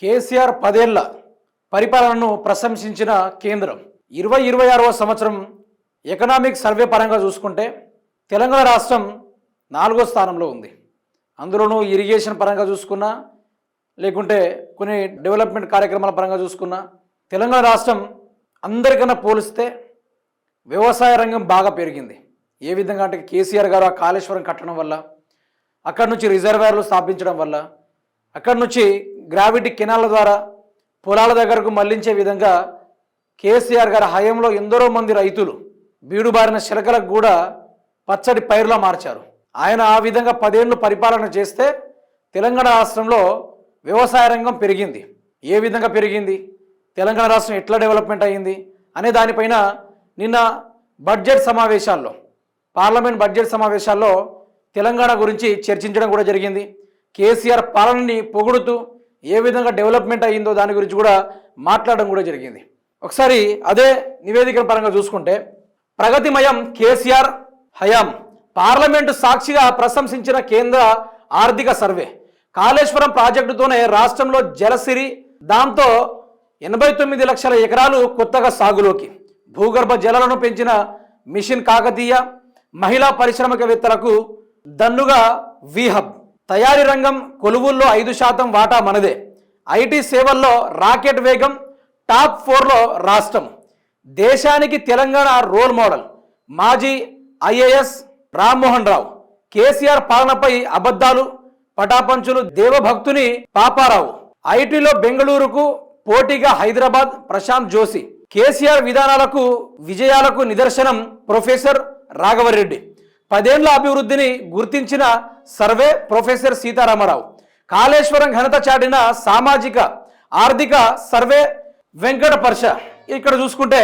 కేసీఆర్ పదేళ్ళ పరిపాలనను ప్రశంసించిన కేంద్రం. ఇరవై ఇరవై ఆరవ సంవత్సరం ఎకనామిక్ సర్వే పరంగా చూసుకుంటే తెలంగాణ రాష్ట్రం నాలుగో స్థానంలో ఉంది. అందులోనూ ఇరిగేషన్ పరంగా చూసుకున్నా లేకుంటే కొన్ని డెవలప్మెంట్ కార్యక్రమాల పరంగా చూసుకున్నా తెలంగాణ రాష్ట్రం అందరికన్నా పోలిస్తే వ్యవసాయ రంగం బాగా పెరిగింది. ఏ విధంగా అంటే కేసీఆర్ గారు ఆ కాళేశ్వరం కట్టడం వల్ల అక్కడి నుంచి రిజర్వాయర్లు స్థాపించడం వల్ల అక్కడి నుంచి గ్రావిటీ కెనాల ద్వారా పొలాల దగ్గరకు మళ్ళించే విధంగా కేసీఆర్ గారి హయాంలో ఎందరో మంది రైతులు బీడుబారిన శిలకలకు కూడా పచ్చడి పైరులా మార్చారు. ఆయన ఆ విధంగా పదేళ్ళు పరిపాలన చేస్తే తెలంగాణ రాష్ట్రంలో వ్యవసాయ రంగం పెరిగింది. ఏ విధంగా పెరిగింది? తెలంగాణ రాష్ట్రం ఎట్లా డెవలప్మెంట్ అయ్యింది అనే దానిపైన నిన్న బడ్జెట్ సమావేశాల్లో పార్లమెంట్ బడ్జెట్ సమావేశాల్లో తెలంగాణ గురించి చర్చించడం కూడా జరిగింది. కేసీఆర్ పాలనని పొగుడుతూ ఏ విధంగా డెవలప్మెంట్ అయ్యిందో దాని గురించి కూడా మాట్లాడడం కూడా జరిగింది. ఒకసారి అదే నివేదిక పరంగా చూసుకుంటే ప్రగతిమయం కేసీఆర్ హయాం. పార్లమెంటు సాక్షిగా ప్రశంసించిన కేంద్ర ఆర్థిక సర్వే. కాళేశ్వరం ప్రాజెక్టుతోనే రాష్ట్రంలో జలసిరి దాంతో ఎనభై తొమ్మిది లక్షల ఎకరాలు కొత్తగా సాగులోకి. భూగర్భ జలాలను పెంచిన మిషన్ కాకతీయ మహిళా పరిశ్రమికవేత్తలకు దన్నుగా వీహబ్ తయారీ రంగం కొలువుల్లో ఐదు శాతం వాటా మనదే. ఐటీ సేవల్లో రాకెట్ వేగం టాప్ ఫోర్లో రాష్ట్రం. దేశానికి తెలంగాణ రోల్ మోడల్. మాజీ ఐఏఎస్ రామ్మోహన్ రావు. కేసీఆర్ పాలనపై అబద్ధాలు పటాపంచులు దేవభక్తుని పాపారావు. ఐటీలో బెంగళూరుకు పోటీగా హైదరాబాద్ ప్రశాంత్ జోషి. కేసీఆర్ విధానాలకు విజయాలకు నిదర్శనం ప్రొఫెసర్ రాఘవరెడ్డి. పదేండ్ల అభివృద్ధిని గుర్తించిన సర్వే ప్రొఫెసర్ సీతారామరావు. కాళేశ్వరం ఘనత చాటిన సామాజిక ఆర్థిక సర్వే వెంకట పర్ష ఇక్కడ చూసుకుంటే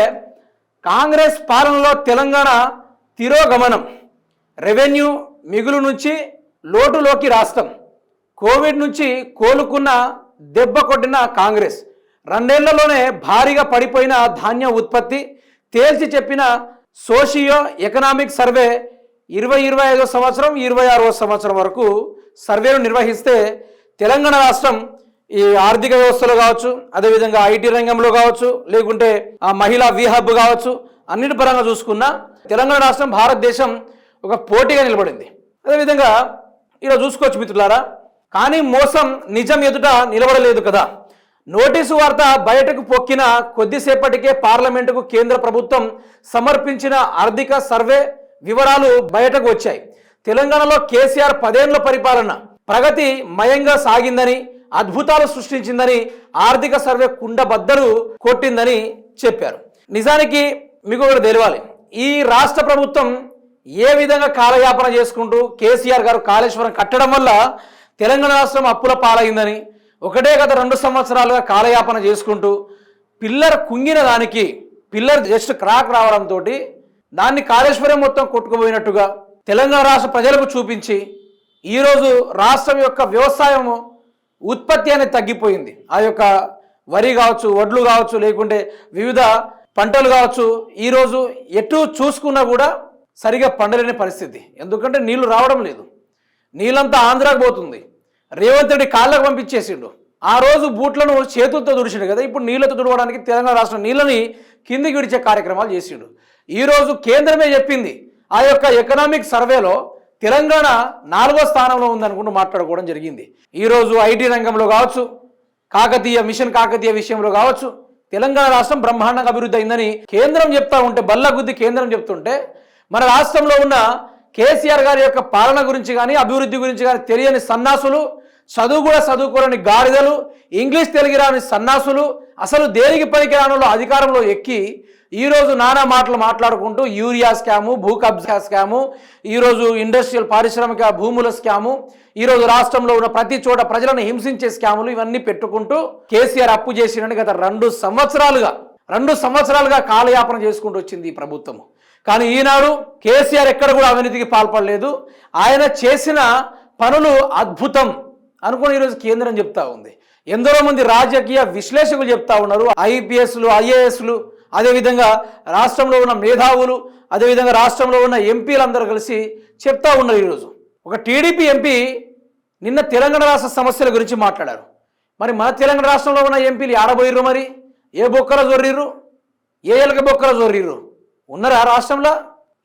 కాంగ్రెస్ పాలనలో తెలంగాణ తిరోగమనం. రెవెన్యూ మిగులు నుంచి లోటులోకి రాష్ట్రం. కోవిడ్ నుంచి కోలుకున్న దెబ్బ కొట్టిన కాంగ్రెస్. రెండేళ్ళలోనే భారీగా పడిపోయిన ధాన్య ఉత్పత్తి. తేల్చి చెప్పిన సోషియో ఎకనామిక్ సర్వే ఇరవై ఇరవై ఐదో సంవత్సరం ఇరవై ఆరో సంవత్సరం వరకు సర్వేను నిర్వహిస్తే తెలంగాణ రాష్ట్రం ఈ ఆర్థిక వ్యవస్థలో కావచ్చు అదేవిధంగా ఐటీ రంగంలో కావచ్చు లేకుంటే ఆ మహిళా విహబ్ కావచ్చు అన్నిటి పరంగా చూసుకున్నా తెలంగాణ రాష్ట్రం భారతదేశం ఒక పోటీగా నిలబడింది. అదేవిధంగా ఇలా చూసుకోవచ్చు మిత్రులారా కానీ మోసం నిజం ఎదుట నిలబడలేదు కదా. నోటీసు వార్త బయటకు పొక్కిన కొద్దిసేపటికే పార్లమెంటుకు కేంద్ర ప్రభుత్వం సమర్పించిన ఆర్థిక సర్వే వివరాలు బయటకు వచ్చాయి. తెలంగాణలో కేసీఆర్ పదేళ్ళ పరిపాలన ప్రగతి మయంగా సాగిందని అద్భుతాలు సృష్టించిందని ఆర్థిక సర్వే కుండబద్దలు కొట్టిందని చెప్పారు. నిజానికి మీకు ఒకటి తెలియాలి. ఈ రాష్ట్ర ప్రభుత్వం ఏ విధంగా కాలయాపన చేసుకుంటూ కేసీఆర్ గారు కాళేశ్వరం కట్టడం వల్ల తెలంగాణ రాష్ట్రం అప్పుల పాలైందని ఒకటే గత రెండు సంవత్సరాలుగా కాలయాపన చేసుకుంటూ పిల్లర్ కుంగిన దానికి పిల్లర్ జస్ట్ క్రాక్ రావడంతో దాన్ని కాళేశ్వరం మొత్తం కొట్టుకుపోయినట్టుగా తెలంగాణ రాష్ట్ర ప్రజలకు చూపించి ఈరోజు రాష్ట్రం యొక్క వ్యవసాయము ఉత్పత్తి అనేది తగ్గిపోయింది. ఆ యొక్క వరి కావచ్చు వడ్లు కావచ్చు లేకుంటే వివిధ పంటలు కావచ్చు ఈరోజు ఎటు చూసుకున్నా కూడా సరిగా పండలేని పరిస్థితి. ఎందుకంటే నీళ్ళు రావడం లేదు. నీళ్ళంతా ఆంధ్రాకు పోతుంది. రేవంత్ రెడ్డి కాళ్ళకు పంపించేసిండు. ఆ రోజు బూట్లను చేతులతో తుడిచిండు కదా ఇప్పుడు నీళ్ళతో తుడవడానికి తెలంగాణ రాష్ట్రం నీళ్ళని కిందికి విడిచే కార్యక్రమాలు చేసిండు. ఈరోజు కేంద్రమే చెప్పింది ఆ యొక్క ఎకనామిక్ సర్వేలో తెలంగాణ నాలుగో స్థానంలో ఉందనుకుంటూ మాట్లాడుకోవడం జరిగింది. ఈరోజు ఐటీ రంగంలో కావచ్చు కాకతీయ మిషన్ కాకతీయ విషయంలో కావచ్చు తెలంగాణ రాష్ట్రం బ్రహ్మాండంగా అభివృద్ధి అయిందని కేంద్రం చెప్తా ఉంటే బల్లగుద్ది కేంద్రం చెప్తుంటే మన రాష్ట్రంలో ఉన్న కేసీఆర్ గారి యొక్క పాలన గురించి కానీ అభివృద్ధి గురించి కానీ తెలియని సన్నాసులు చదువు కూడా చదువుకోరని గాడిదలు ఇంగ్లీష్ తెలుగు రాని సన్నాసులు అసలు దేనికి పనికిరానులో అధికారంలో ఎక్కి ఈరోజు నానా మాటలు మాట్లాడుకుంటూ యూరియా స్కాము భూ కబ్జా స్కాము ఈరోజు ఇండస్ట్రియల్ పారిశ్రామిక భూముల స్కాము ఈరోజు రాష్ట్రంలో ఉన్న ప్రతి చోట ప్రజలను హింసించే స్కాములు ఇవన్నీ పెట్టుకుంటూ కేసీఆర్ అప్పు చేసినని గత రెండు సంవత్సరాలుగా రెండు సంవత్సరాలుగా కాలయాపన చేసుకుంటూ వచ్చింది ఈ ప్రభుత్వము కానీ ఈనాడు కేసీఆర్ ఎక్కడ కూడా అవినీతికి పాల్పడలేదు. ఆయన చేసిన పనులు అద్భుతం అనుకుని ఈరోజు కేంద్రం చెప్తా ఉంది. ఎందరో మంది రాజకీయ విశ్లేషకులు చెప్తా ఉన్నారు. ఐపీఎస్లు ఐఏఎస్లు అదేవిధంగా రాష్ట్రంలో ఉన్న మేధావులు అదేవిధంగా రాష్ట్రంలో ఉన్న ఎంపీలందరూ కలిసి చెప్తా ఉన్నారు ఈరోజు. ఒక టీడీపీ ఎంపీ నిన్న తెలంగాణ రాష్ట్ర సమస్యల గురించి మాట్లాడారు. మరి మన తెలంగాణ రాష్ట్రంలో ఉన్న ఎంపీలు ఆడబోయిర్రు మరి? ఏ బొక్కలో జొర్రిర్రు ఏ ఎలక బొక్కలో జొర్రిర్రు ఉన్నారా రాష్ట్రంలో?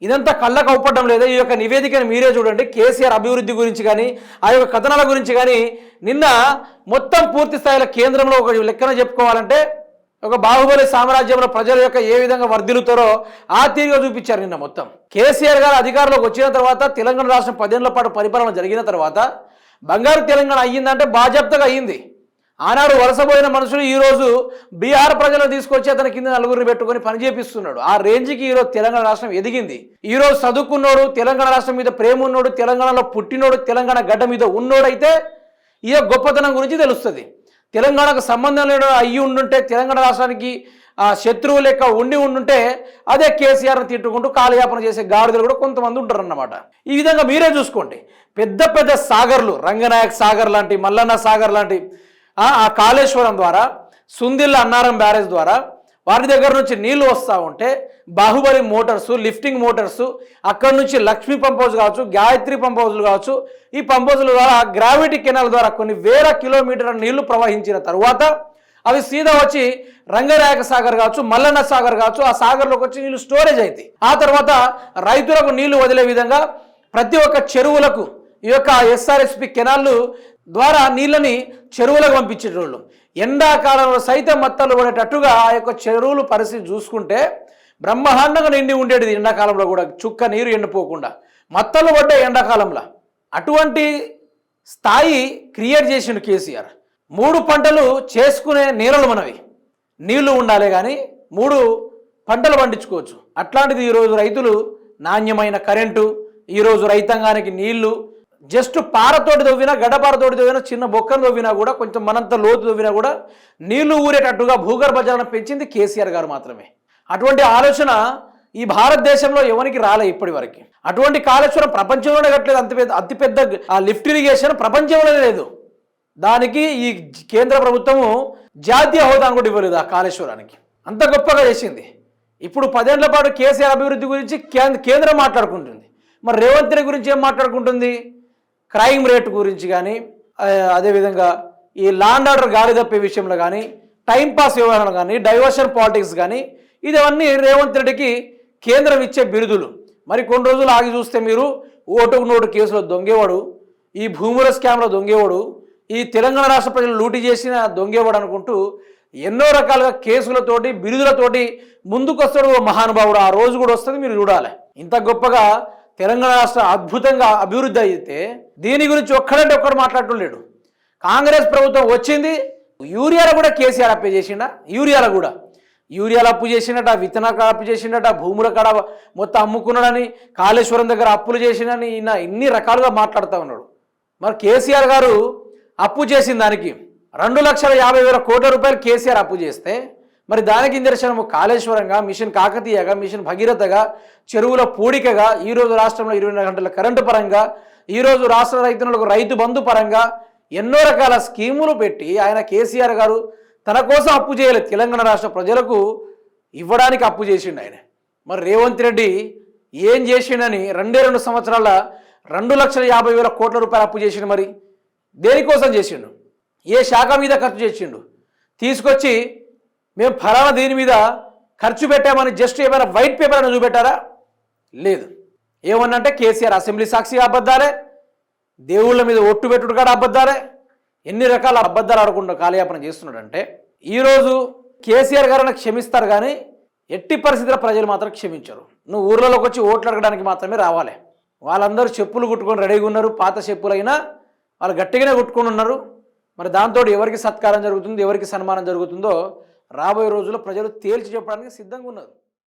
ఇదంతా కళ్ళకు అవ్వడం లేదా? ఈ యొక్క నివేదికను మీరే చూడండి. కేసీఆర్ అభివృద్ధి గురించి కానీ ఆ యొక్క కథనాల గురించి కానీ నిన్న మొత్తం పూర్తి స్థాయిలో కేంద్రంలో ఒక లెక్కన చెప్పుకోవాలంటే ఒక బాహుబలి సామ్రాజ్యంలో ప్రజల యొక్క ఏ విధంగా వర్ధిల్లుతారో ఆ తీరుగా చూపించారు నిన్న మొత్తం. కేసీఆర్ గారు అధికారంలోకి వచ్చిన తర్వాత తెలంగాణ రాష్ట్రం పదేళ్ళ పాటు పరిపాలన జరిగిన తర్వాత బంగారు తెలంగాణ అయ్యిందంటే బాజప్తగా అయ్యింది. ఆనాడు వలసపోయిన మనుషులు ఈరోజు బీహార్ ప్రజలను తీసుకొచ్చి అతని కింద నలుగురిని పెట్టుకొని పని చేపిస్తున్నాడు. ఆ రేంజ్కి ఈరోజు తెలంగాణ రాష్ట్రం ఎదిగింది. ఈరోజు చదువుకున్నోడు తెలంగాణ రాష్ట్రం మీద ప్రేమ ఉన్నోడు తెలంగాణలో పుట్టినోడు తెలంగాణ గడ్డ మీద ఉన్నోడైతే ఈ గొప్పతనం గురించి తెలుస్తుంది. తెలంగాణకు సంబంధం లేని అయ్యి ఉండుంటే తెలంగాణ రాష్ట్రానికి శత్రువు లెక్క ఉండి ఉండుంటే అదే కేసీఆర్ని తిట్టుకుంటూ కాలయాపన చేసే గాడిదలు కూడా కొంతమంది ఉంటారన్నమాట. ఈ విధంగా మీరే చూసుకోండి. పెద్ద పెద్ద సాగర్లు రంగనాయక్ సాగర్ లాంటి మల్లన్న సాగర్ లాంటి ఆ ఆ కాళేశ్వరం ద్వారా సుందిల్ల అన్నారం బ్యారేజ్ ద్వారా వారి దగ్గర నుంచి నీళ్ళు వస్తూ ఉంటే బాహుబలి మోటార్సు లిఫ్టింగ్ మోటార్సు అక్కడి నుంచి లక్ష్మీ పంప్ హౌస్ కావచ్చు గాయత్రి పంప్ హౌస్లు కావచ్చు ఈ పంప్ హౌస్ల ద్వారా గ్రావిటీ కెనాల్ ద్వారా కొన్ని వేల కిలోమీటర్ల నీళ్ళు ప్రవహించిన తర్వాత అవి సీదా వచ్చి రంగనాయక సాగర్ కావచ్చు మల్లన్న సాగర్ కావచ్చు ఆ సాగర్లోకి వచ్చి నీళ్ళు స్టోరేజ్ అవుతాయి ఆ తర్వాత రైతులకు నీళ్ళు వదిలే విధంగా ప్రతి ఒక్క చెరువులకు ఈ యొక్క ఎస్ఆర్ఎస్పి కెనాళ్ళు ద్వారా నీళ్ళని చెరువులకు పంపించేటోళ్ళు. ఎండాకాలంలో సైతం మత్తలు పడేటట్టుగా ఆ యొక్క చెరువులు పరిస్థితి చూసుకుంటే బ్రహ్మాండంగా నిండి ఉండేది ఎండాకాలంలో కూడా. చుక్క నీరు ఎండిపోకుండా. మత్తలు పడ్డ ఎండాకాలంలో. అటువంటి స్థాయి క్రియేట్ చేసిండు కేసీఆర్. మూడు పంటలు చేసుకునే నేలలు మనవి. నీళ్ళు ఉండాలి కానీ మూడు పంటలు పండించుకోవచ్చు. అట్లాంటిది ఈరోజు రైతులు నాణ్యమైన కరెంటు ఈరోజు రైతాంగానికి నీళ్ళు జస్ట్ పారతోటి తవ్వినా గడ్డపారతోటి తవ్వినా చిన్న బొక్కను తవ్వినా కూడా కొంచెం మనంత లోతు తవ్వినా కూడా నీళ్ళు ఊరేటట్టుగా భూగర్భ జలం పెంచింది కేసీఆర్ గారు మాత్రమే. అటువంటి ఆలోచన ఈ భారతదేశంలో ఎవరికి రాలే ఇప్పటి వరకు. అటువంటి కాళేశ్వరం ప్రపంచంలోనే కట్టలేదు. అంత పెద్ద అతిపెద్ద లిఫ్ట్ ఇరిగేషన్ ప్రపంచంలోనే లేదు. దానికి ఈ కేంద్ర ప్రభుత్వము జాతీయ హోదాను కూడా ఇవ్వలేదు ఆ కాళేశ్వరానికి. అంత గొప్పగా చేసింది. ఇప్పుడు పదేళ్ళ పాటు కేసీఆర్ అభివృద్ధి గురించి కేంద్ర కేంద్రం మాట్లాడుకుంటుంది. మరి రేవంత్ రెడ్డి గురించి ఏం మాట్లాడుకుంటుంది? క్రైమ్ రేట్ గురించి కానీ అదేవిధంగా ఈ లాండ్ ఆర్డర్ గాలి తప్పే విషయంలో కానీ టైంపాస్ వ్యవహారం కానీ డైవర్షన్ పాలిటిక్స్ కానీ ఇదవన్నీ రేవంత్ రెడ్డికి కేంద్రం ఇచ్చే బిరుదులు. మరి కొన్ని రోజులు ఆగి చూస్తే మీరు ఓటుకు నోటు కేసులో దొంగేవాడు ఈ భూముల స్కామ్లో దొంగేవాడు ఈ తెలంగాణ రాష్ట్ర ప్రజలు లూటీ చేసిన దొంగేవాడు అనుకుంటూ ఎన్నో రకాలుగా కేసులతోటి బిరుదులతోటి ముందుకొస్తాడు ఓ మహానుభావుడు. ఆ రోజు కూడా వస్తుంది మీరు చూడాలి. ఇంత గొప్పగా తెలంగాణ రాష్ట్రం అద్భుతంగా అభివృద్ధి అయితే దీని గురించి ఒక్కడంటే ఒక్కడు మాట్లాడలేడు కాంగ్రెస్ ప్రభుత్వం వచ్చింది యూరియాలో కూడా కేసీఆర్ అప్పే చేసిండా? యూరియాలో కూడా. యూరియాలు అప్పు చేసిండట విత్తనాలు అప్పు చేసిండట భూముల కాడ మొత్తం అమ్ముకున్నాడని కాళేశ్వరం దగ్గర అప్పులు చేసిండని ఈయన ఇన్ని రకాలుగా మాట్లాడుతూ ఉన్నాడు. మరి కేసీఆర్ గారు అప్పు చేసిన దానికి రెండు లక్షల యాభై వేల కోట్ల రూపాయలు కేసీఆర్ అప్పు చేస్తే మరి దానికి నిదర్శనము కాళేశ్వరంగా మిషన్ కాకతీయగా మిషన్ భగీరథగా చెరువుల పూడికగా ఈరోజు రాష్ట్రంలో ఇరవై నాలుగు గంటల కరెంటు పరంగా ఈరోజు రాష్ట్ర రైతులకు రైతు బంధు పరంగా ఎన్నో రకాల స్కీములు పెట్టి ఆయన కేసీఆర్ గారు తన కోసం అప్పు చేయలేదు. తెలంగాణ రాష్ట్ర ప్రజలకు ఇవ్వడానికి అప్పు చేసిండు ఆయన. మరి రేవంత్ రెడ్డి ఏం చేసిండని రెండే రెండు సంవత్సరాల రెండు లక్షల యాభై వేల కోట్ల రూపాయలు అప్పు చేసిండు మరి. దేనికోసం చేసిండు? ఏ శాఖ మీద ఖర్చు చేసిండు? తీసుకొచ్చి మేము ఫలానా దీని మీద ఖర్చు పెట్టామని జస్ట్ ఏమైనా వైట్ పేపర్ అని చూపెట్టారా? లేదు. ఏమన్నంటే కేసీఆర్ అసెంబ్లీ సాక్షిగా అబద్ధాలే. దేవుళ్ళ మీద ఒట్టు పెట్టుడు కూడా అబద్ధాలే. ఎన్ని రకాల అబద్ధాలు ఆడకుండా కాలయాపన చేస్తున్నాడంటే ఈరోజు కేసీఆర్ గారిని క్షమిస్తారు కానీ ఎట్టి పరిస్థితుల్లో ప్రజలు మాత్రం క్షమించరు. నువ్వు ఊర్లలోకి వచ్చి ఓట్లు అడగడానికి మాత్రమే రావాలి. వాళ్ళందరూ చెప్పులు కుట్టుకొని రెడీగా ఉన్నారు పాత చెప్పులైనా వాళ్ళు గట్టిగానే కుట్టుకొని ఉన్నారు. మరి దాంతో ఎవరికి సత్కారం జరుగుతుంది ఎవరికి సన్మానం జరుగుతుందో రాబోయే రోజుల్లో ప్రజలు తేల్చి చెప్పడానికి సిద్ధంగా ఉన్నారు.